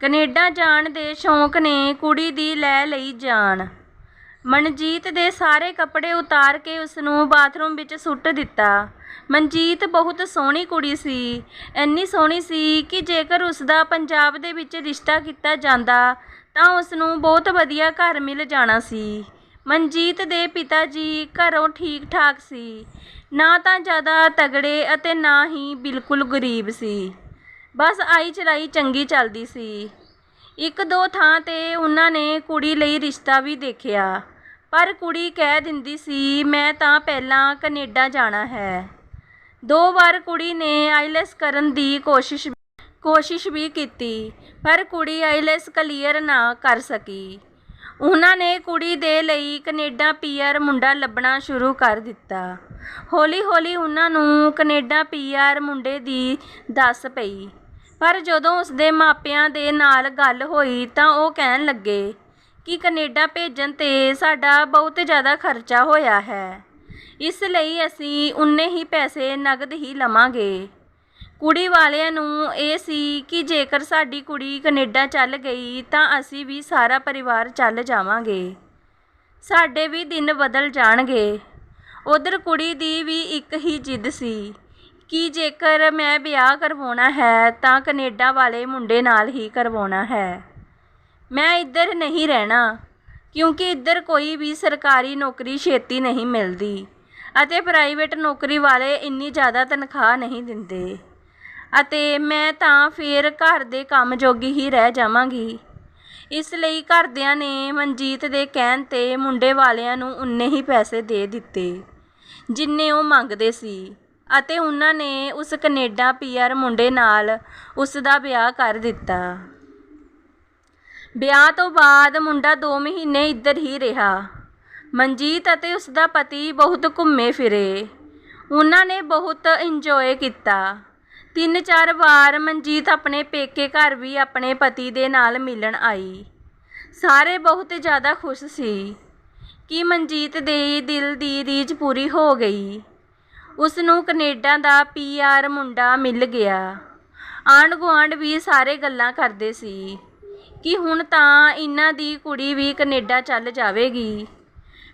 Canada ਜਾਣ ਦੇ ਸ਼ੌਂਕ ਨੇ ਕੁੜੀ ਦੀ ਲੈ ਲਈ ਜਾਨ। ਮਨਜੀਤ ਦੇ ਸਾਰੇ ਕੱਪੜੇ ਉਤਾਰ ਕੇ ਉਸ ਨੂੰ ਬਾਥਰੂਮ ਵਿੱਚ ਸੁੱਟ ਦਿੱਤਾ। ਮਨਜੀਤ ਬਹੁਤ ਸੋਹਣੀ ਕੁੜੀ ਸੀ। ਇੰਨੀ ਸੋਹਣੀ ਸੀ ਕਿ ਜੇਕਰ ਉਸ ਦਾ ਪੰਜਾਬ ਦੇ ਵਿੱਚ ਰਿਸ਼ਤਾ ਕੀਤਾ ਜਾਂਦਾ, ਤਾਂ ਉਸ ਨੂੰ ਬਹੁਤ ਵਧੀਆ ਘਰ ਮਿਲ ਜਾਣਾ ਸੀ। ਮਨਜੀਤ ਦੇ ਪਿਤਾ ਜੀ ਘਰੋਂ ਠੀਕ ਠਾਕ ਸੀ। ਨਾ ਤਾਂ ਜ਼ਿਆਦਾ ਤਗੜੇ ਅਤੇ ਨਾ ਹੀ ਬਿਲਕੁਲ ਗਰੀਬ ਸੀ। ਬਸ ਆਈ ਚਲਾਈ ਚੰਗੀ ਚੱਲਦੀ ਸੀ। ਇੱਕ ਦੋ ਥਾਂ ਤੇ ਉਹਨਾਂ ਨੇ ਕੁੜੀ ਲਈ ਰਿਸ਼ਤਾ ਵੀ ਦੇਖਿਆ। ਪਰ ਕੁੜੀ ਕਹਿ ਦਿੰਦੀ ਸੀ, ਮੈਂ ਤਾਂ ਪਹਿਲਾਂ ਕੈਨੇਡਾ ਜਾਣਾ ਹੈ। ਦੋ ਵਾਰ ਕੁੜੀ ਨੇ ਆਈਲੈਸ ਕਰਨ ਦੀ ਕੋਸ਼ਿਸ਼ ਕੋਸ਼ਿਸ਼ ਵੀ ਕੀਤੀ, ਪਰ ਕੁੜੀ ਆਈਲੈਸ ਕਲੀਅਰ ਨਾ ਕਰ ਸਕੀ। ਉਹਨਾਂ ਨੇ ਕੁੜੀ ਦੇ ਲਈ ਕੈਨੇਡਾ ਪੀਆਰ ਮੁੰਡਾ ਲੱਭਣਾ ਸ਼ੁਰੂ ਕਰ ਦਿੱਤਾ। ਹੌਲੀ ਹੌਲੀ ਉਹਨਾਂ ਨੂੰ ਕੈਨੇਡਾ ਪੀਆਰ ਮੁੰਡੇ ਦੀ ਦੱਸ ਪਈ। ਪਰ ਜਦੋਂ ਉਸਦੇ ਮਾਪਿਆਂ ਦੇ ਨਾਲ ਗੱਲ ਹੋਈ ਤਾਂ ਉਹ ਕਹਿਣ ਲੱਗੇ ਕਿ ਕਨੇਡਾ ਭੇਜਣ ਤੇ ਸਾਡਾ ਬਹੁਤ ਜ਼ਿਆਦਾ ਖਰਚਾ ਹੋਇਆ ਹੈ। ਇਸ ਲਈ ਅਸੀਂ ਉਨੇ ਹੀ ਪੈਸੇ ਨਗਦ ਹੀ ਲਵਾਂਗੇ। ਕੁੜੀ ਵਾਲਿਆਂ ਨੂੰ ਇਹ ਸੀ ਕਿ ਜੇਕਰ ਸਾਡੀ ਕੁੜੀ ਕਨੇਡਾ ਚੱਲ ਗਈ ਤਾਂ ਅਸੀਂ ਵੀ ਸਾਰਾ ਪਰਿਵਾਰ ਚੱਲ ਜਾਵਾਂਗੇ। ਸਾਡੇ ਵੀ ਦਿਨ ਬਦਲ ਜਾਣਗੇ। ਉਧਰ ਕੁੜੀ ਦੀ ਵੀ ਇੱਕ ਹੀ ਜਿੱਦ ਸੀ ਕਿ ਜੇਕਰ ਮੈਂ ਵਿਆਹ ਕਰਵਾਉਣਾ ਹੈ, ਤਾਂ ਕਨੇਡਾ ਵਾਲੇ ਮੁੰਡੇ ਨਾਲ ਹੀ ਕਰਵਾਉਣਾ ਹੈ। ਮੈਂ ਇੱਧਰ ਨਹੀਂ ਰਹਿਣਾ, ਕਿਉਂਕਿ ਇੱਧਰ ਕੋਈ ਵੀ ਸਰਕਾਰੀ ਨੌਕਰੀ ਛੇਤੀ ਨਹੀਂ ਮਿਲਦੀ ਅਤੇ ਪ੍ਰਾਈਵੇਟ ਨੌਕਰੀ ਵਾਲੇ ਇੰਨੀ ਜ਼ਿਆਦਾ ਤਨਖਾਹ ਨਹੀਂ ਦਿੰਦੇ। ਅਤੇ ਮੈਂ ਤਾਂ ਫਿਰ ਘਰ ਦੇ ਕੰਮ ਜੋਗੀ ਹੀ ਰਹਿ ਜਾਵਾਂਗੀ। ਇਸ ਲਈ ਘਰਦਿਆਂ ਨੇ ਮਨਜੀਤ ਦੇ ਕਹਿਣ ਤੇ ਮੁੰਡੇ ਵਾਲਿਆਂ ਨੂੰ ਉਨੇ ਹੀ ਪੈਸੇ ਦੇ ਦਿੱਤੇ, ਜਿੰਨੇ ਉਹ ਮੰਗਦੇ ਸੀ। ਅਤੇ ਉਹਨਾਂ ਨੇ ਉਸ ਕੈਨੇਡਾ ਪੀਅਰ ਮੁੰਡੇ ਨਾਲ ਉਸ ਦਾ ਵਿਆਹ ਕਰ ਦਿੱਤਾ। ਵਿਆਹ ਤੋਂ ਬਾਅਦ ਮੁੰਡਾ ਦੋ ਮਹੀਨੇ ਇੱਧਰ ਹੀ ਰਿਹਾ। ਮਨਜੀਤ ਅਤੇ ਉਸ ਦਾ ਪਤੀ ਬਹੁਤ ਘੁੰਮੇ ਫਿਰੇ। ਉਹਨਾਂ ਨੇ ਬਹੁਤ ਇੰਜੋਏ ਕੀਤਾ। ਤਿੰਨ ਚਾਰ ਵਾਰ ਮਨਜੀਤ ਆਪਣੇ ਪੇਕੇ ਘਰ ਵੀ ਆਪਣੇ ਪਤੀ ਦੇ ਨਾਲ ਮਿਲਣ ਆਈ। ਸਾਰੇ ਬਹੁਤ ਜ਼ਿਆਦਾ ਖੁਸ਼ ਸੀ ਕਿ ਮਨਜੀਤ ਦੇ ਦਿਲ ਦੀ ਰੀਝ ਪੂਰੀ ਹੋ ਗਈ। ਉਸ ਨੂੰ ਕੈਨੇਡਾ ਦਾ ਪੀਆਰ ਮੁੰਡਾ ਮਿਲ ਗਿਆ। ਆਂਢ ਗੁਆਂਢ ਵੀ ਸਾਰੇ ਗੱਲਾਂ ਕਰਦੇ ਸੀ ਕਿ ਹੁਣ ਤਾਂ ਇਹਨਾਂ ਦੀ ਕੁੜੀ ਵੀ ਕੈਨੇਡਾ ਚੱਲ ਜਾਵੇਗੀ।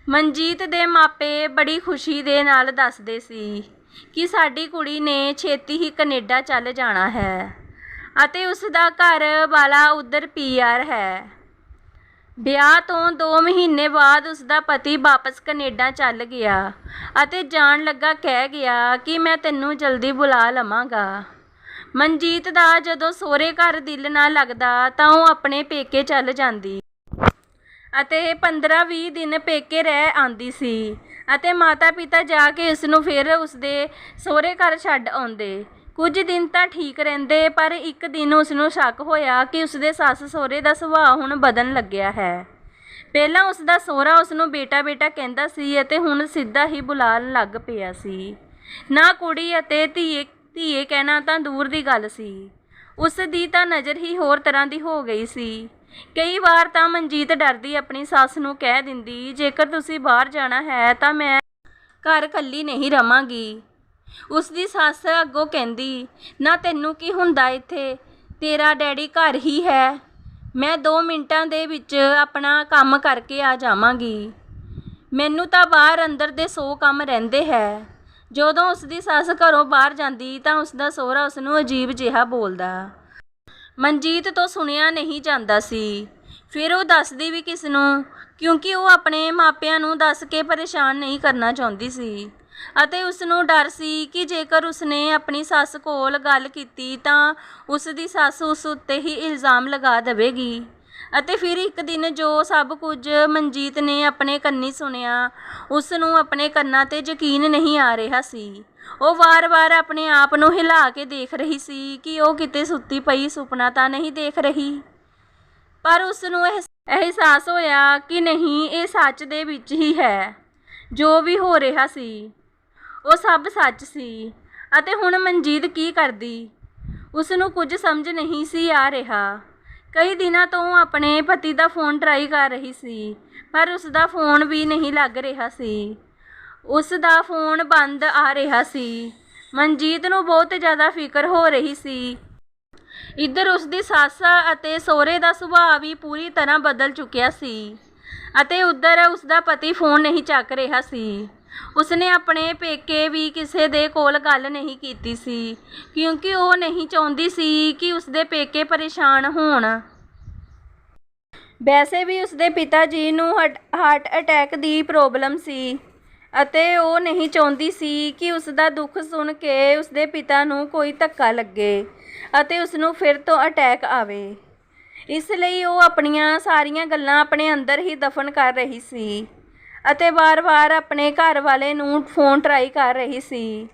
ਮਨਜੀਤ ਦੇ ਮਾਪੇ ਬੜੀ ਖੁਸ਼ੀ ਦੇ ਨਾਲ ਦੱਸਦੇ ਸੀ ਕਿ ਸਾਡੀ ਕੁੜੀ ਨੇ ਛੇਤੀ ਹੀ ਕੈਨੇਡਾ ਚੱਲ ਜਾਣਾ ਹੈ ਅਤੇ ਉਸ ਦਾ ਘਰ ਵਾਲਾ ਉਧਰ ਪੀਆਰ ਹੈ। ਵਿਆਹ ਤੋਂ 2 ਮਹੀਨੇ ਬਾਅਦ ਉਸ ਦਾ ਪਤੀ ਵਾਪਸ ਕੈਨੇਡਾ ਚੱਲ ਗਿਆ ਅਤੇ ਜਾਣ ਲੱਗਾ ਕਹਿ ਗਿਆ ਕਿ ਮੈਂ ਤੈਨੂੰ ਜਲਦੀ ਬੁਲਾ ਲਵਾਂਗਾ। ਮਨਜੀਤ ਦਾ ਜਦੋਂ ਸਹੁਰੇ ਘਰ ਦਿਲ ਨਾ ਲੱਗਦਾ ਤਾਂ ਉਹ ਆਪਣੇ ਪੇਕੇ ਚੱਲ ਜਾਂਦੀ ਅਤੇ 15-20 ਦਿਨ ਪੇਕੇ ਰਹਿ ਆਂਦੀ ਸੀ ਅਤੇ ਮਾਤਾ-ਪਿਤਾ ਜਾ ਕੇ ਉਸ ਨੂੰ ਫਿਰ ਉਸਦੇ ਸਹੁਰੇ ਘਰ ਛੱਡ ਆਉਂਦੇ। ਕੁਝ ਦਿਨ ਤਾਂ ਠੀਕ ਰਹਿੰਦੇ, ਪਰ ਇੱਕ ਦਿਨ ਉਸ ਨੂੰ ਸ਼ੱਕ ਹੋਇਆ ਕਿ ਉਸਦੇ ਸੱਸ ਸਹੁਰੇ ਦਾ ਸੁਭਾਅ ਹੁਣ ਬਦਲਣ ਲੱਗਿਆ ਹੈ। ਪਹਿਲਾਂ ਉਸ ਦਾ ਸਹੁਰਾ ਉਸ ਨੂੰ ਬੇਟਾ ਬੇਟਾ ਕਹਿੰਦਾ ਸੀ ਅਤੇ ਹੁਣ ਸਿੱਧਾ ਹੀ ਬੁਲਾਉਣ ਲੱਗ ਪਿਆ ਸੀ। ਨਾ ਕੁੜੀ ਅਤੇ ਧੀਏ ਧੀਏ ਕਹਿਣਾ ਤਾਂ ਦੂਰ ਦੀ ਗੱਲ ਸੀ। ਉਸ ਦੀ ਤਾਂ ਨਜ਼ਰ ਹੀ ਹੋਰ ਤਰ੍ਹਾਂ ਦੀ ਹੋ ਗਈ ਸੀ। ਕਈ ਵਾਰ ਤਾਂ ਮਨਜੀਤ ਡਰਦੀ ਆਪਣੀ ਸੱਸ ਨੂੰ ਕਹਿ ਦਿੰਦੀ, ਜੇਕਰ ਤੁਸੀਂ ਬਾਹਰ ਜਾਣਾ ਹੈ ਤਾਂ ਮੈਂ ਘਰ ਇਕੱਲੀ ਨਹੀਂ ਰਵਾਂਗੀ। ਉਸ ਦੀ ਸੱਸ ਅੱਗੋਂ ਕਹਿੰਦੀ, ਨਾ ਤੈਨੂੰ ਕੀ ਹੁੰਦਾ ਇੱਥੇ? ਤੇਰਾ ਡੈਡੀ ਘਰ ਹੀ ਹੈ। ਮੈਂ 2 ਮਿੰਟਾਂ ਦੇ ਵਿੱਚ ਆਪਣਾ ਕੰਮ ਕਰਕੇ ਆ ਜਾਵਾਂਗੀ। ਮੈਨੂੰ ਤਾਂ ਬਾਹਰ ਅੰਦਰ ਦੇ 100 ਕੰਮ ਰਹਿੰਦੇ ਹੈ। ਜਦੋਂ ਉਸ ਦੀ ਸੱਸ ਘਰੋਂ ਬਾਹਰ ਜਾਂਦੀ ਤਾਂ ਉਸ ਦਾ ਸਹੁਰਾ ਉਸ ਨੂੰ ਅਜੀਬ ਜਿਹਾ ਬੋਲਦਾ। ਮਨਜੀਤ ਤੋਂ ਸੁਣਿਆ ਨਹੀਂ ਜਾਂਦਾ ਸੀ। ਫਿਰ ਉਹ ਦੱਸਦੀ ਵੀ ਕਿਸ ਨੂੰ, ਕਿਉਂਕਿ ਉਹ ਆਪਣੇ ਮਾਪਿਆਂ ਨੂੰ ਦੱਸ ਕੇ ਪਰੇਸ਼ਾਨ ਨਹੀਂ ਕਰਨਾ ਚਾਹੁੰਦੀ ਸੀ। ਅਤੇ ਉਸ ਨੂੰ ਡਰ ਸੀ ਕਿ ਜੇਕਰ ਉਸਨੇ ਆਪਣੀ ਸੱਸ ਕੋਲ ਗੱਲ ਕੀਤੀ ਤਾਂ ਉਸ ਦੀ ਸੱਸ ਉਸ ਉੱਤੇ ਹੀ ਇਲਜ਼ਾਮ ਲਗਾ ਦੇਵੇਗੀ। ਅਤੇ ਫਿਰ ਇੱਕ ਦਿਨ ਜੋ ਸਭ ਕੁਝ ਮਨਜੀਤ ਨੇ ਆਪਣੇ ਕੰਨੀ ਸੁਣਿਆ ਉਸ ਨੂੰ ਆਪਣੇ ਕੰਨਾਂ ਤੇ ਯਕੀਨ ਨਹੀਂ ਆ ਰਿਹਾ ਸੀ। ਉਹ ਵਾਰ-ਵਾਰ ਆਪਣੇ ਆਪ ਨੂੰ ਹਿਲਾ ਕੇ ਦੇਖ ਰਹੀ ਸੀ ਕਿ ਉਹ ਕਿਤੇ ਸੁੱਤੀ ਪਈ, ਸੁਪਨਾ ਤਾਂ ਨਹੀਂ ਦੇਖ ਰਹੀ। ਪਰ ਉਸ ਨੂੰ ਇਹ ਅਹਿਸਾਸ ਹੋਇਆ ਕਿ ਨਹੀਂ, ਇਹ ਸੱਚ ਦੇ ਵਿੱਚ ਹੀ ਹੈ, ਜੋ ਵੀ ਹੋ ਰਿਹਾ ਸੀ। ਉਹ ਸਭ ਸੱਚ ਸੀ। ਅਤੇ ਹੁਣ ਮਨਜੀਤ ਕੀ ਕਰਦੀ? ਉਸ ਨੂੰ ਕੁਝ ਸਮਝ ਨਹੀਂ ਸੀ ਆ ਰਿਹਾ। ਕਈ ਦਿਨਾਂ ਤੋਂ ਆਪਣੇ ਪਤੀ ਦਾ ਫੋਨ ਟਰਾਈ ਕਰ ਰਹੀ ਸੀ, ਪਰ ਉਸ ਦਾ ਫੋਨ ਵੀ ਨਹੀਂ ਲੱਗ ਰਿਹਾ ਸੀ। ਉਸ ਦਾ ਫੋਨ ਬੰਦ ਆ ਰਿਹਾ ਸੀ। ਮਨਜੀਤ ਨੂੰ ਬਹੁਤ ਜ਼ਿਆਦਾ ਫਿਕਰ ਹੋ ਰਹੀ ਸੀ। ਇੱਧਰ ਉਸਦੀ ਸੱਸ ਅਤੇ ਸਹੁਰੇ ਦਾ ਸੁਭਾਅ ਵੀ ਪੂਰੀ ਤਰ੍ਹਾਂ ਬਦਲ ਚੁੱਕਿਆ ਸੀ। ਅਤੇ ਉੱਧਰ ਉਸਦਾ ਪਤੀ ਫੋਨ ਨਹੀਂ ਚੱਕ ਰਿਹਾ ਸੀ। ਉਸਨੇ ਆਪਣੇ ਪੇਕੇ ਵੀ ਕਿਸੇ ਦੇ ਕੋਲ ਗੱਲ ਨਹੀਂ ਕੀਤੀ ਸੀ, ਕਿਉਂਕਿ ਉਹ ਨਹੀਂ ਚਾਹੁੰਦੀ ਸੀ ਕਿ ਉਸਦੇ ਪੇਕੇ ਪਰੇਸ਼ਾਨ ਹੋਣ। ਵੈਸੇ ਵੀ ਉਸਦੇ ਪਿਤਾ ਜੀ ਨੂੰ ਹਾਰਟ ਅਟੈਕ ਦੀ ਪ੍ਰੋਬਲਮ ਸੀ ਅਤੇ ਉਹ ਨਹੀਂ ਚਾਹੁੰਦੀ ਸੀ ਕਿ ਉਸਦਾ ਦੁੱਖ ਸੁਣ ਕੇ ਉਸਦੇ ਪਿਤਾ ਨੂੰ ਕੋਈ ਧੱਕਾ ਲੱਗੇ ਅਤੇ ਉਸ ਨੂੰ ਫਿਰ ਤੋਂ ਅਟੈਕ ਆਵੇ। ਇਸ ਲਈ ਉਹ ਆਪਣੀਆਂ ਸਾਰੀਆਂ ਗੱਲਾਂ ਆਪਣੇ ਅੰਦਰ ਹੀ ਦਫਨ ਕਰ ਰਹੀ ਸੀ। ਅਤੇ ਵਾਰ-ਵਾਰ ਆਪਣੇ ਘਰ ਵਾਲੇ ਨੂੰ ਫੋਨ ਟਰਾਈ ਕਰ ਰਹੀ ਸੀ।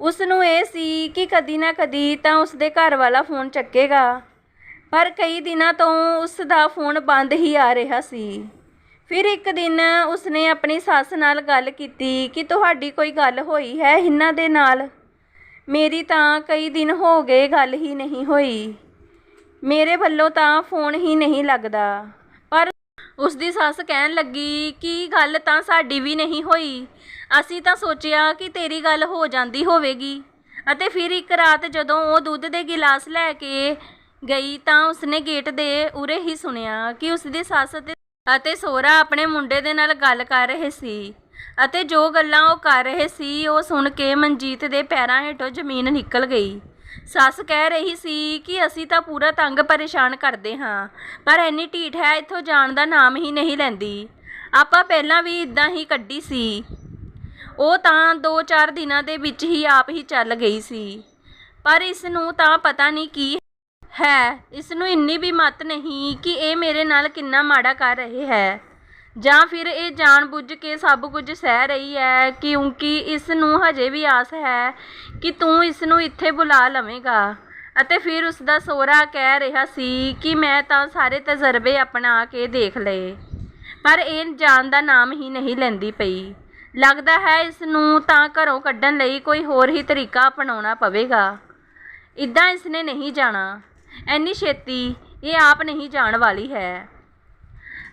ਉਸ ਨੂੰ ਇਹ ਸੀ ਕਿ ਕਦੀ ਨਾ ਕਦੀ ਤਾਂ ਉਸਦੇ ਘਰ ਵਾਲਾ ਫੋਨ ਚੱਕੇਗਾ। ਪਰ ਕਈ ਦਿਨਾਂ ਤੋਂ ਉਸ ਦਾ ਫੋਨ ਬੰਦ ਹੀ ਆ ਰਿਹਾ ਸੀ। ਫਿਰ ਇੱਕ ਦਿਨ ਉਸਨੇ ਆਪਣੀ ਸੱਸ ਨਾਲ ਗੱਲ ਕੀਤੀ ਕਿ ਤੁਹਾਡੀ ਕੋਈ ਗੱਲ ਹੋਈ ਹੈ ਇਹਨਾਂ ਦੇ ਨਾਲ? ਮੇਰੀ ਤਾਂ ਕਈ ਦਿਨ ਹੋ ਗਏ ਗੱਲ ਹੀ ਨਹੀਂ ਹੋਈ। ਮੇਰੇ ਵੱਲੋਂ ਤਾਂ ਫੋਨ ਹੀ ਨਹੀਂ ਲੱਗਦਾ। ਪਰ ਉਸਦੀ ਸੱਸ ਕਹਿਣ ਲੱਗੀ ਕਿ ਗੱਲ ਤਾਂ ਸਾਡੀ ਵੀ ਨਹੀਂ ਹੋਈ। ਅਸੀਂ ਤਾਂ ਸੋਚਿਆ ਕਿ ਤੇਰੀ ਗੱਲ ਹੋ ਜਾਂਦੀ ਹੋਵੇਗੀ। ਅਤੇ ਫਿਰ ਇੱਕ ਰਾਤ ਜਦੋਂ ਉਹ ਦੁੱਧ ਦੇ ਗਿਲਾਸ ਲੈ ਕੇ ਗਈ ਤਾਂ ਉਸਨੇ ਗੇਟ ਦੇ ਉਰੇ ਹੀ ਸੁਣਿਆ ਕਿ ਉਸਦੀ ਸੱਸ ਅਤੇ ਅਤੇ ਸੋਹਰਾ ਆਪਣੇ ਮੁੰਡੇ ਦੇ ਨਾਲ ਗੱਲ ਕਰ ਰਹੇ ਸੀ। ਅਤੇ ਜੋ ਗੱਲਾਂ ਉਹ ਕਰ ਰਹੇ ਸੀ ਉਹ ਸੁਣ ਕੇ ਮਨਜੀਤ ਦੇ ਪੈਰਾਂ ਹੇਠੋਂ ਜ਼ਮੀਨ ਨਿਕਲ ਗਈ। ਸੱਸ ਕਹਿ ਰਹੀ ਸੀ ਕਿ ਅਸੀਂ ਤਾਂ ਪੂਰਾ ਤੰਗ ਪਰੇਸ਼ਾਨ ਕਰਦੇ ਹਾਂ, ਪਰ ਐਨੀ ਢੀਠ ਹੈ, ਇੱਥੋਂ ਜਾਣ ਦਾ ਨਾਮ ਹੀ ਨਹੀਂ ਲੈਂਦੀ। ਆਪਾਂ ਪਹਿਲਾਂ ਵੀ ਇਦਾਂ ਹੀ ਕੱਢੀ ਸੀ। ਉਹ ਤਾਂ 2-4 ਦਿਨਾਂ ਦੇ ਵਿੱਚ ਹੀ ਆਪ ਹੀ ਚੱਲ ਗਈ ਸੀ। ਪਰ ਇਸ ਨੂੰ ਤਾਂ ਪਤਾ ਨਹੀਂ ਕੀ ਹੈ। ਇਸ ਨੂੰ ਇੰਨੀ ਵੀ ਮਤ ਨਹੀਂ ਕਿ ਇਹ ਮੇਰੇ ਨਾਲ ਕਿੰਨਾ ਮਾੜਾ ਕਰ ਰਹੇ ਹੈ। ਜਾਂ ਫਿਰ ਇਹ ਜਾਣਬੁੱਝ ਕੇ ਸਭ ਕੁਝ ਸਹਿ ਰਹੀ ਹੈ ਕਿਉਂਕਿ ਇਸ ਨੂੰ ਹਜੇ ਵੀ ਆਸ ਹੈ ਕਿ ਤੂੰ ਇਸ ਨੂੰ ਇੱਥੇ ਬੁਲਾ ਲਵੇਂਗਾ। ਅਤੇ ਫਿਰ ਉਸ ਦਾ ਸੋਹਰਾ ਕਹਿ ਰਿਹਾ ਸੀ ਕਿ ਮੈਂ ਤਾਂ ਸਾਰੇ ਤਜਰਬੇ ਅਪਣਾ ਕੇ ਦੇਖ ਲਏ, ਪਰ ਇਹ ਜਾਣ ਦਾ ਨਾਮ ਹੀ ਨਹੀਂ ਲੈਂਦੀ ਪਈ। ਲੱਗਦਾ ਹੈ ਇਸ ਨੂੰ ਤਾਂ ਘਰੋਂ ਕੱਢਣ ਲਈ ਕੋਈ ਹੋਰ ਹੀ ਤਰੀਕਾ ਅਪਣਾਉਣਾ ਪਵੇਗਾ। ਇਦਾਂ ਇਸਨੇ ਨਹੀਂ ਜਾਣਾ। ਐਨੀ ਛੇਤੀ ਇਹ ਆਪ ਨਹੀਂ ਜਾਣ ਵਾਲੀ ਹੈ।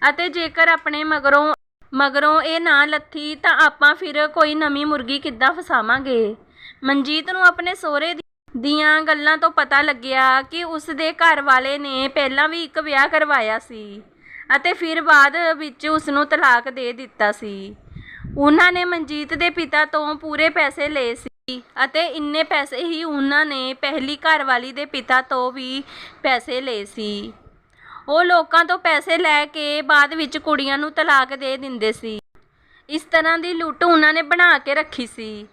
ਅਤੇ ਜੇਕਰ ਆਪਣੇ ਮਗਰੋਂ ਮਗਰੋਂ ਇਹ ਨਾ ਲੱਥੀ ਤਾਂ ਆਪਾਂ ਫਿਰ ਕੋਈ ਨਵੀਂ ਮੁਰਗੀ ਕਿੱਦਾਂ ਫਸਾਵਾਂਗੇ? ਮਨਜੀਤ ਨੂੰ ਆਪਣੇ ਸਹੁਰੇ ਦੀਆਂ ਗੱਲਾਂ ਤੋਂ ਪਤਾ ਲੱਗਿਆ ਕਿ ਉਸ ਦੇ ਘਰ ਵਾਲੇ ਨੇ ਪਹਿਲਾਂ ਵੀ ਇੱਕ ਵਿਆਹ ਕਰਵਾਇਆ ਸੀ ਅਤੇ ਫਿਰ ਬਾਅਦ ਵਿੱਚ ਉਸ ਨੂੰ ਤਲਾਕ ਦੇ ਦਿੱਤਾ ਸੀ। ਉਹਨਾਂ ਨੇ ਮਨਜੀਤ ਦੇ ਪਿਤਾ ਤੋਂ ਪੂਰੇ ਪੈਸੇ ਲਏ ਸੀ ਅਤੇ ਇੰਨੇ ਪੈਸੇ ਹੀ ਉਹਨਾਂ ਨੇ ਪਹਿਲੀ ਘਰਵਾਲੀ ਦੇ ਪਿਤਾ ਤੋਂ ਵੀ ਪੈਸੇ ਲਏ ਸੀ। ਉਹ ਲੋਕਾਂ ਤੋਂ ਪੈਸੇ ਲੈ ਕੇ ਬਾਅਦ ਵਿੱਚ ਕੁੜੀਆਂ ਨੂੰ ਤਲਾਕ ਦੇ ਦਿੰਦੇ ਸੀ। ਇਸ ਤਰ੍ਹਾਂ ਦੀ ਲੁੱਟ ਉਹਨਾਂ ਨੇ ਬਣਾ ਕੇ ਰੱਖੀ ਸੀ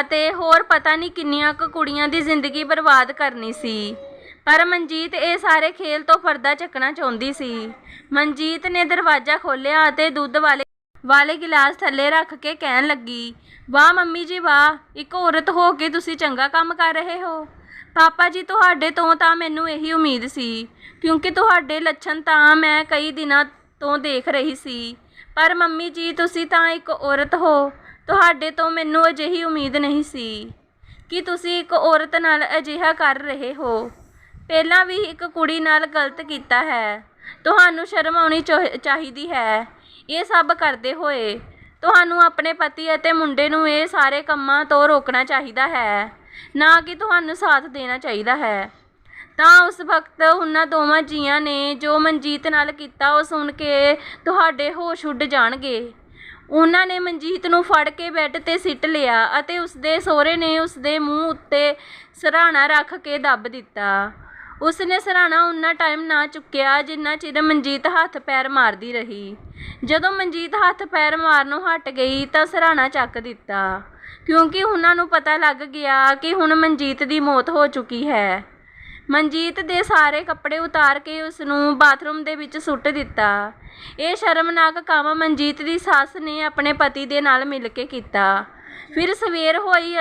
ਅਤੇ ਹੋਰ ਪਤਾ ਨਹੀਂ ਕਿੰਨੀਆਂ ਕੁ ਕੁੜੀਆਂ ਦੀ ਜ਼ਿੰਦਗੀ ਬਰਬਾਦ ਕਰਨੀ ਸੀ। ਪਰ ਮਨਜੀਤ ਇਹ ਸਾਰੇ ਖੇਲ ਤੋਂ ਪਰਦਾ ਚੱਕਣਾ ਚਾਹੁੰਦੀ ਸੀ। ਮਨਜੀਤ ਨੇ ਦਰਵਾਜ਼ਾ ਖੋਲ੍ਹਿਆ ਅਤੇ ਦੁੱਧ ਵਾਲੇ ਵਾਲੇ ਗਿਲਾਸ ਥੱਲੇ ਰੱਖ ਕੇ ਕਹਿਣ ਲੱਗੀ, ਵਾਹ ਮੰਮੀ ਜੀ, ਵਾਹ, ਇੱਕ ਔਰਤ ਹੋ ਕੇ ਤੁਸੀਂ ਚੰਗਾ ਕੰਮ ਕਰ ਰਹੇ ਹੋ। ਪਾਪਾ ਜੀ, ਤੁਹਾਡੇ ਤੋਂ ਤਾਂ ਮੈਨੂੰ ਇਹੀ ਉਮੀਦ ਸੀ, ਕਿਉਂਕਿ ਤੁਹਾਡੇ ਲੱਛਣ ਤਾਂ ਮੈਂ ਕਈ ਦਿਨਾਂ ਤੋਂ ਦੇਖ ਰਹੀ ਸੀ। ਪਰ ਮੰਮੀ ਜੀ, ਤੁਸੀਂ ਤਾਂ ਇੱਕ ਔਰਤ ਹੋ, ਤੁਹਾਡੇ ਤੋਂ ਮੈਨੂੰ ਅਜਿਹੀ ਉਮੀਦ ਨਹੀਂ ਸੀ ਕਿ ਤੁਸੀਂ ਇੱਕ ਔਰਤ ਨਾਲ ਅਜਿਹਾ ਕਰ ਰਹੇ ਹੋ। ਪਹਿਲਾਂ ਵੀ ਇੱਕ ਕੁੜੀ ਨਾਲ ਗਲਤ ਕੀਤਾ ਹੈ, ਤੁਹਾਨੂੰ ਸ਼ਰਮ ਆਉਣੀ ਚਾਹ- ਚਾਹੀਦੀ ਹੈ। ਇਹ ਸਭ ਕਰਦੇ ਹੋਏ, ਤੁਹਾਨੂੰ ਆਪਣੇ ਪਤੀ ਅਤੇ ਮੁੰਡੇ ਨੂੰ ਇਹ ਸਾਰੇ ਕੰਮਾਂ ਤੋਂ ਰੋਕਣਾ ਚਾਹੀਦਾ ਹੈ। ਨਾ ਕਿ ਤੁਹਾਨੂੰ ਸਾਥ ਦੇਣਾ ਚਾਹੀਦਾ ਹੈ। ਤਾਂ ਉਸ ਵਕਤ ਉਹਨਾਂ ਦੋਵਾਂ ਜੀਆਂ ਨੇ ਜੋ ਮਨਜੀਤ ਨਾਲ ਕੀਤਾ, ਉਹ ਸੁਣ ਕੇ ਤੁਹਾਡੇ ਹੋਸ਼ ਉੱਡ ਜਾਣਗੇ। ਉਹਨਾਂ ਨੇ ਮਨਜੀਤ ਨੂੰ ਫੜ ਕੇ ਬੈੱਡ ਤੇ ਸਿੱਟ ਲਿਆ ਅਤੇ ਉਸਦੇ ਸਹੁਰੇ ਨੇ ਉਸਦੇ ਮੂੰਹ ਉੱਤੇ ਸਰਾਣਾ ਰੱਖ ਕੇ ਦੱਬ ਦਿੱਤਾ। ਉਸਨੇ ਸਰਾਣਾ ਉਨਾ ਟਾਈਮ ਨਾ ਚੁੱਕਿਆ ਜਿੰਨਾ ਚਿਰ ਮਨਜੀਤ ਹੱਥ ਪੈਰ ਮਾਰਦੀ ਰਹੀ। ਜਦੋਂ ਮਨਜੀਤ ਹੱਥ ਪੈਰ ਮਾਰਨੋਂ ਹਟ ਗਈ ਤਾਂ ਸਰਾਣਾ ਚੱਕ ਦਿੱਤਾ, ਕਿਉਂਕਿ ਉਹਨਾਂ ਨੂੰ ਪਤਾ ਲੱਗ ਗਿਆ ਕਿ ਹੁਣ ਮਨਜੀਤ ਦੀ ਮੌਤ ਹੋ ਚੁੱਕੀ ਹੈ। ਮਨਜੀਤ ਦੇ ਸਾਰੇ ਕੱਪੜੇ ਉਤਾਰ ਕੇ ਉਸ ਨੂੰ ਬਾਥਰੂਮ ਦੇ ਵਿੱਚ ਸੁੱਟ ਦਿੱਤਾ। ਇਹ ਸ਼ਰਮਨਾਕ ਕੰਮ ਮਨਜੀਤ ਦੀ ਸੱਸ ਨੇ ਆਪਣੇ ਪਤੀ ਦੇ ਨਾਲ ਮਿਲ ਕੇ ਕੀਤਾ। ਫਿਰ ਸਵੇਰ ਹੋਈ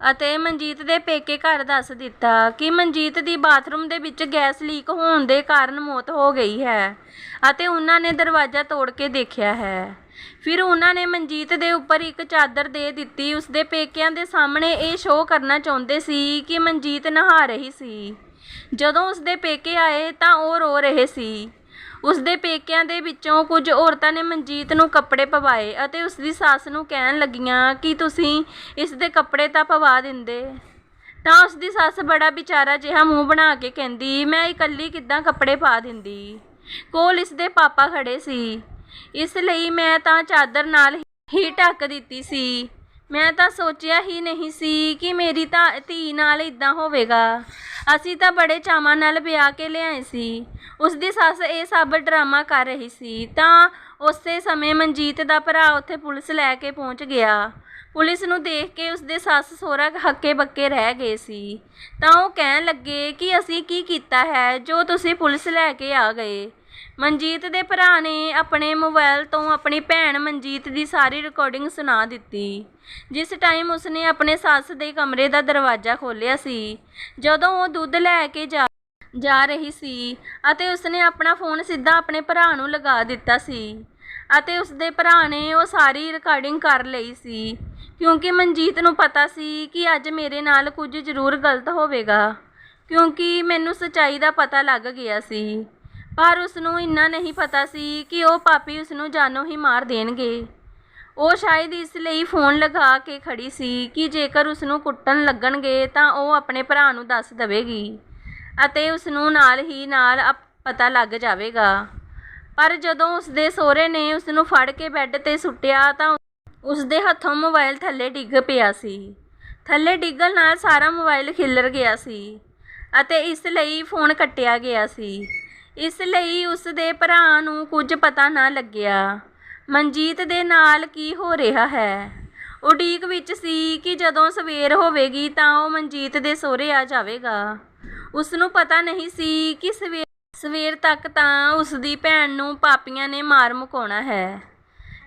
ਅਤੇ ਮਨਜੀਤ ਦੇ ਪੇਕੇ ਘਰ ਦੱਸ ਦਿੱਤਾ ਕਿ ਮਨਜੀਤ ਦੀ ਬਾਥਰੂਮ ਦੇ ਵਿੱਚ ਗੈਸ ਲੀਕ ਹੋਣ ਦੇ ਕਾਰਨ ਮੌਤ ਹੋ ਗਈ ਹੈ ਅਤੇ ਉਹਨਾਂ ਨੇ ਦਰਵਾਜ਼ਾ ਤੋੜ ਕੇ ਦੇਖਿਆ ਹੈ। ਫਿਰ ਉਹਨਾਂ ਨੇ ਮਨਜੀਤ ਦੇ ਉੱਪਰ ਇੱਕ ਚਾਦਰ ਦੇ ਦਿੱਤੀ। ਉਸਦੇ ਪੇਕਿਆਂ ਦੇ ਸਾਹਮਣੇ ਇਹ ਸ਼ੋਅ ਕਰਨਾ ਚਾਹੁੰਦੇ ਸੀ ਕਿ ਮਨਜੀਤ ਨਹਾ ਰਹੀ ਸੀ। ਜਦੋਂ ਉਸਦੇ ਪੇਕੇ ਆਏ ਤਾਂ ਉਹ ਰੋ ਰਹੇ ਸੀ। ਉਸਦੇ ਪੇਕਿਆਂ ਦੇ ਵਿੱਚੋਂ ਕੁਝ ਔਰਤਾਂ ਨੇ ਮਨਜੀਤ ਨੂੰ ਕੱਪੜੇ ਪਵਾਏ ਅਤੇ ਉਸਦੀ ਸੱਸ ਨੂੰ ਕਹਿਣ ਲੱਗੀਆਂ ਕਿ ਤੁਸੀਂ ਇਸ ਦੇ ਕੱਪੜੇ ਤਾਂ ਪਵਾ ਦਿੰਦੇ। ਤਾਂ ਉਸ ਦੀ ਸੱਸ ਬੜਾ ਵਿਚਾਰਾ ਜਿਹਾ ਮੂੰਹ ਬਣਾ ਕੇ ਕਹਿੰਦੀ, ਮੈਂ ਇਕੱਲੀ ਕਿੱਦਾਂ ਕੱਪੜੇ ਪਾ ਦਿੰਦੀ? ਕੋਲ ਇਸ ਦੇ ਪਾਪਾ ਖੜੇ ਸੀ। ਇਸ ਲਈ ਮੈਂ ਤਾਂ ਚਾਦਰ ਨਾਲ ਹੀ ਢੱਕ ਦਿੱਤੀ ਸੀ। ਮੈਂ ਤਾਂ ਸੋਚਿਆ ਹੀ ਨਹੀਂ ਸੀ ਕਿ ਮੇਰੀ ਤਾਂ ਧੀ ਨਾਲ ਇਦਾਂ ਹੋਵੇਗਾ। ਅਸੀਂ ਤਾਂ ਬੜੇ ਚਾਵਾਂ ਨਾਲ ਵਿਆਹ ਕੇ ਲਿਆਏ ਸੀ। ਉਸ ਦੀ ਸੱਸ ਇਹ ਸਭ ਡਰਾਮਾ ਕਰ ਰਹੀ ਸੀ। ਤਾਂ ਉਸੇ ਸਮੇਂ ਮਨਜੀਤ ਦਾ ਭਰਾ ਉੱਥੇ ਪੁਲਿਸ ਲੈ ਕੇ ਪਹੁੰਚ ਗਿਆ। ਪੁਲਿਸ ਨੂੰ ਦੇਖ ਕੇ ਉਸ ਦੇ ਸੱਸ ਸੋਹਰਾ ਹੱਕੇ ਬੱਕੇ ਰਹਿ ਗਏ ਸੀ। ਤਾਂ ਉਹ ਕਹਿਣ ਲੱਗੇ ਕਿ ਅਸੀਂ ਕੀ ਕੀਤਾ ਹੈ, ਜੋ ਤੁਸੀਂ ਪੁਲਿਸ ਲੈ ਕੇ ਆ ਗਏ। ਮਨਜੀਤ ਦੇ ਭਰਾ ਨੇ ਆਪਣੇ ਮੋਬਾਈਲ ਤੋਂ ਆਪਣੀ ਭੈਣ ਮਨਜੀਤ ਦੀ ਸਾਰੀ ਰਿਕਾਰਡਿੰਗ ਸੁਣਾ ਦਿੱਤੀ। ਜਿਸ ਟਾਈਮ ਉਸਨੇ ਆਪਣੇ ਸੱਸ ਦੇ ਕਮਰੇ ਦਾ ਦਰਵਾਜ਼ਾ ਖੋਲ੍ਹਿਆ ਸੀ, ਜਦੋਂ ਉਹ ਦੁੱਧ ਲੈ ਕੇ ਜਾ ਜਾ ਰਹੀ ਸੀ ਅਤੇ ਉਸਨੇ ਆਪਣਾ ਫੋਨ ਸਿੱਧਾ ਆਪਣੇ ਭਰਾ ਨੂੰ ਲਗਾ ਦਿੱਤਾ ਸੀ ਅਤੇ ਉਸਦੇ ਭਰਾ ਨੇ ਉਹ ਸਾਰੀ ਰਿਕਾਰਡਿੰਗ ਕਰ ਲਈ ਸੀ, ਕਿਉਂਕਿ ਮਨਜੀਤ ਨੂੰ ਪਤਾ ਸੀ ਕਿ ਅੱਜ ਮੇਰੇ ਨਾਲ ਕੁਝ ਜ਼ਰੂਰ ਗਲਤ ਹੋਵੇਗਾ, ਕਿਉਂਕਿ ਮੈਨੂੰ ਸੱਚਾਈ ਦਾ ਪਤਾ ਲੱਗ ਗਿਆ ਸੀ। ਪਰ ਉਸ ਨੂੰ ਇੰਨਾ ਨਹੀਂ ਪਤਾ ਸੀ ਕਿ ਉਹ ਪਾਪੀ ਉਸ ਨੂੰ ਜਾਨੋਂ ਹੀ ਮਾਰ ਦੇਣਗੇ। ਉਹ ਸ਼ਾਇਦ ਇਸ ਲਈ ਫੋਨ ਲਗਾ ਕੇ ਖੜੀ ਸੀ ਕਿ ਜੇਕਰ ਉਸ ਨੂੰ ਕੁੱਟਣ ਲੱਗਣਗੇ ਤਾਂ ਉਹ ਆਪਣੇ ਭਰਾ ਨੂੰ ਦੱਸ ਦੇਵੇਗੀ ਅਤੇ ਉਸ ਨੂੰ ਨਾਲ ਹੀ ਨਾਲ ਅਪ- ਪਤਾ ਲੱਗ ਜਾਵੇਗਾ। ਪਰ ਜਦੋਂ ਉਸ ਦੇ ਸਹੁਰੇ ਨੇ ਉਸ ਨੂੰ ਫੜ ਕੇ ਬੈੱਡ ਤੇ ਸੁੱਟਿਆ ਤਾਂ ਉਸ ਦੇ ਹੱਥੋਂ ਮੋਬਾਈਲ ਥੱਲੇ ਡਿੱਗ ਪਿਆ ਸੀ। ਥੱਲੇ ਡਿੱਗਣ ਨਾਲ ਸਾਰਾ ਮੋਬਾਈਲ ਖਿੱਲਰ ਗਿਆ ਸੀ ਅਤੇ ਇਸ ਲਈ ਫੋਨ ਕੱਟਿਆ ਗਿਆ ਸੀ। ਇਸ ਲਈ ਉਸ ਦੇ ਭਰਾ ਨੂੰ ਕੁਝ ਪਤਾ ਨਾ ਲੱਗਿਆ। ਮਨਜੀਤ ਦੇ ਨਾਲ ਕੀ ਹੋ ਰਿਹਾ ਹੈ? ਉਡੀਕ ਵਿੱਚ ਸੀ ਕਿ ਜਦੋਂ ਸਵੇਰ ਹੋਵੇਗੀ ਤਾਂ ਉਹ ਮਨਜੀਤ ਦੇ ਸਹੁਰੇ ਆ ਜਾਵੇਗਾ। ਉਸ ਨੂੰ ਪਤਾ ਨਹੀਂ ਸੀ ਕਿ ਸਵੇਰ ਸਵੇਰ ਤੱਕ ਤਾਂ ਉਸ ਦੀ ਭੈਣ ਨੂੰ ਪਾਪੀਆਂ ਨੇ ਮਾਰ ਮੁਕਾਉਣਾ ਹੈ।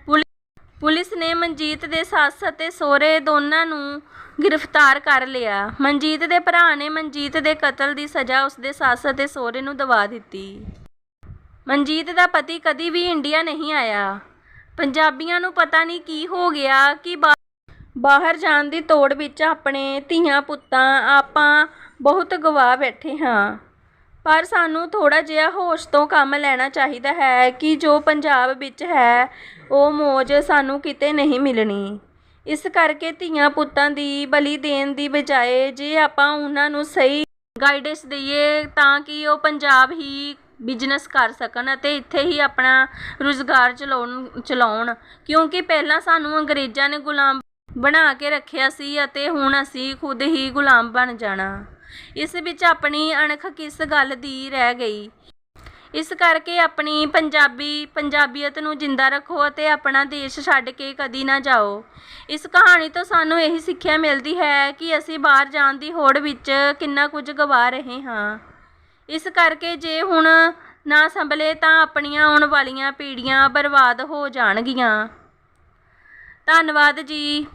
ਪੁਲਿ- ਪੁਲਿਸ ਨੇ ਮਨਜੀਤ ਦੇ ਸੱਸ ਅਤੇ ਸਹੁਰੇ ਦੋਨਾਂ ਨੂੰ ਗ੍ਰਿਫਤਾਰ ਕਰ ਲਿਆ। ਮਨਜੀਤ ਦੇ ਭਰਾ ਨੇ ਮਨਜੀਤ ਦੇ ਕਤਲ ਦੀ ਸਜ਼ਾ ਉਸਦੇ ਸੱਸ ਅਤੇ ਸਹੁਰੇ ਨੂੰ ਦਵਾ ਦਿੱਤੀ। ਮਨਜੀਤ ਦਾ ਪਤੀ ਕਦੀ ਵੀ ਇੰਡੀਆ ਨਹੀਂ ਆਇਆ। ਪੰਜਾਬੀਆਂ ਨੂੰ ਪਤਾ ਨਹੀਂ ਕੀ ਹੋ ਗਿਆ ਕਿ ਬਾ- ਬਾਹਰ ਜਾਣ ਦੀ ਤੋੜ ਵਿੱਚ ਆਪਣੇ ਧੀਆਂ ਪੁੱਤਾਂ ਆਪਾਂ ਬਹੁਤ ਗਵਾ ਬੈਠੇ ਹਾਂ। ਪਰ ਸਾਨੂੰ ਥੋੜਾ ਜਿਹਾ ਹੋਸ਼ ਤੋਂ ਕੰਮ ਲੈਣਾ ਚਾਹੀਦਾ ਹੈ ਕਿ ਜੋ ਪੰਜਾਬ ਵਿੱਚ ਹੈ, ਉਹ ਮੌਜ ਸਾਨੂੰ ਕਿਤੇ ਨਹੀਂ ਮਿਲਣੀ। ਇਸ ਕਰਕੇ ਧੀਆਂ ਪੁੱਤਾਂ ਦੀ ਬਲੀ ਦੇਣ ਦੀ ਬਜਾਏ ਜੇ ਆਪਾਂ ਉਹਨਾਂ ਨੂੰ ਸਹੀ ਗਾਈਡੈਂਸ ਦਈਏ ਤਾਂ ਕਿ ਉਹ ਪੰਜਾਬ ਹੀ ਬਿਜ਼ਨਸ ਕਰ ਸਕਣ ਅਤੇ ਇੱਥੇ ਹੀ ਆਪਣਾ ਰੁਜ਼ਗਾਰ ਚਲਾਉਣ ਚਲਾਉਣ। ਕਿਉਂਕਿ ਪਹਿਲਾਂ ਸਾਨੂੰ ਅੰਗਰੇਜ਼ਾਂ ਨੇ ਗੁਲਾਮ ਬਣਾ ਕੇ ਰੱਖਿਆ ਸੀ ਅਤੇ ਹੁਣ ਅਸੀਂ ਖੁਦ ਹੀ ਗੁਲਾਮ ਬਣ ਜਾਣਾ। ਇਸ ਵਿੱਚ ਆਪਣੀ ਅਣਖ ਕਿਸ ਗੱਲ ਦੀ ਰਹਿ ਗਈ? ਇਸ ਕਰਕੇ ਆਪਣੀ ਪੰਜਾਬੀ, ਪੰਜਾਬੀਅਤ ਨੂੰ ਜਿੰਦਾ ਰੱਖੋ ਅਤੇ ਆਪਣਾ ਦੇਸ਼ ਛੱਡ ਕੇ ਕਦੀ ਨਾ ਜਾਓ। ਇਸ ਕਹਾਣੀ ਤੋਂ ਸਾਨੂੰ ਇਹੀ ਸਿੱਖਿਆ ਮਿਲਦੀ ਹੈ ਕਿ ਅਸੀਂ ਬਾਹਰ ਜਾਣ ਦੀ ਹੋੜ ਵਿੱਚ ਕਿੰਨਾ ਕੁਝ ਗਵਾ ਰਹੇ ਹਾਂ। ਇਸ ਕਰਕੇ ਜੇ ਹੁਣ ਨਾ ਸੰਭਲੇ ਤਾਂ ਆਪਣੀਆਂ ਆਉਣ ਵਾਲੀਆਂ ਪੀੜ੍ਹੀਆਂ ਬਰਬਾਦ ਹੋ ਜਾਣਗੀਆਂ। ਧੰਨਵਾਦ ਜੀ।